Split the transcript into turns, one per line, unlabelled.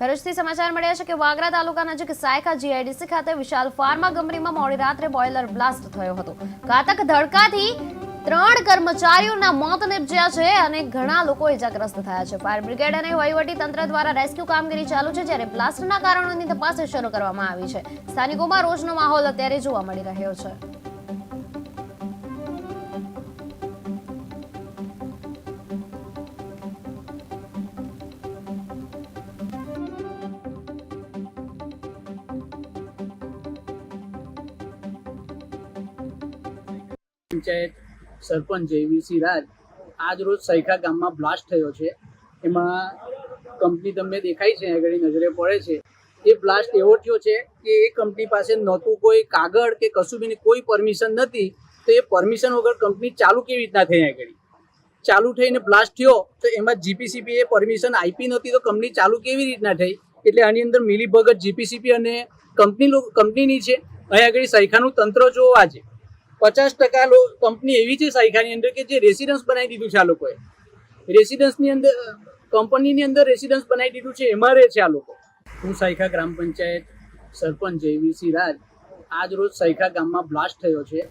ભરૂચથી સમાચાર મળ્યા છે કે વાગરા તાલુકા નજીક સાયકા જીઆઈડીસી ખાતે વિશાલ ફાર્મા કંપનીમાં મોડી રાત્રે બોઇલર બ્લાસ્ટ થયો હતો. ઘાતક ધડકાથી ત્રણ કર્મચારીઓના મોત નિપજ્યા છે અને ઘણા લોકો ઇજાગ્રસ્ત થયા છે. ફાયર બ્રિગેડ અને વહીવટી તંત્ર દ્વારા રેસ્ક્યુ કામગીરી ચાલુ છે જ્યારે બ્લાસ્ટના કારણોની તપાસ શરૂ કરવામાં આવી છે. સ્થાનિકોમાં રોજનો માહોલ અત્યારે જોવા મળી રહ્યો છે.
પંચાયત સરપંચ જયવીસી રાજ આજ રોજ સૈખા ગામમાં બ્લાસ્ટ થયો છે. એમાં કંપની તમને દેખાય છે, આગળ નજરે પડે છે. એ બ્લાસ્ટ એવો થયો છે કે એ કંપની પાસે નહોતું કોઈ કાગળ કે કશું બી કોઈ પરમિશન નથી, તો એ પરમિશન વગર કંપની ચાલુ કેવી રીતના થઈ આગળ? ચાલુ થઈને બ્લાસ્ટ થયો, તો એમાં જીપીસીપી એ પરમિશન આપી નહોતી, તો કંપની ચાલુ કેવી રીતના થઈ? એટલે આની અંદર મિલીભગત જીપીસીપી અને કંપની કંપનીની છે. અહીં આગળ સૈખાનું તંત્ર જોવા આજે પચાસ ટકા કંપની એવી છે સાયખાની અંદર કે જે રેસિડન્સ બનાવી દીધું છે આ લોકોએ. રેસિડન્સની અંદર કંપનીની અંદર રેસિડન્સ બનાવી દીધું છે, એમાં રહે છે આ લોકો. હું સાયખા ગ્રામ પંચાયત સરપંચ જેવીસી રાજ આજ રોજ સાયખા ગામમાં બ્લાસ્ટ થયો છે.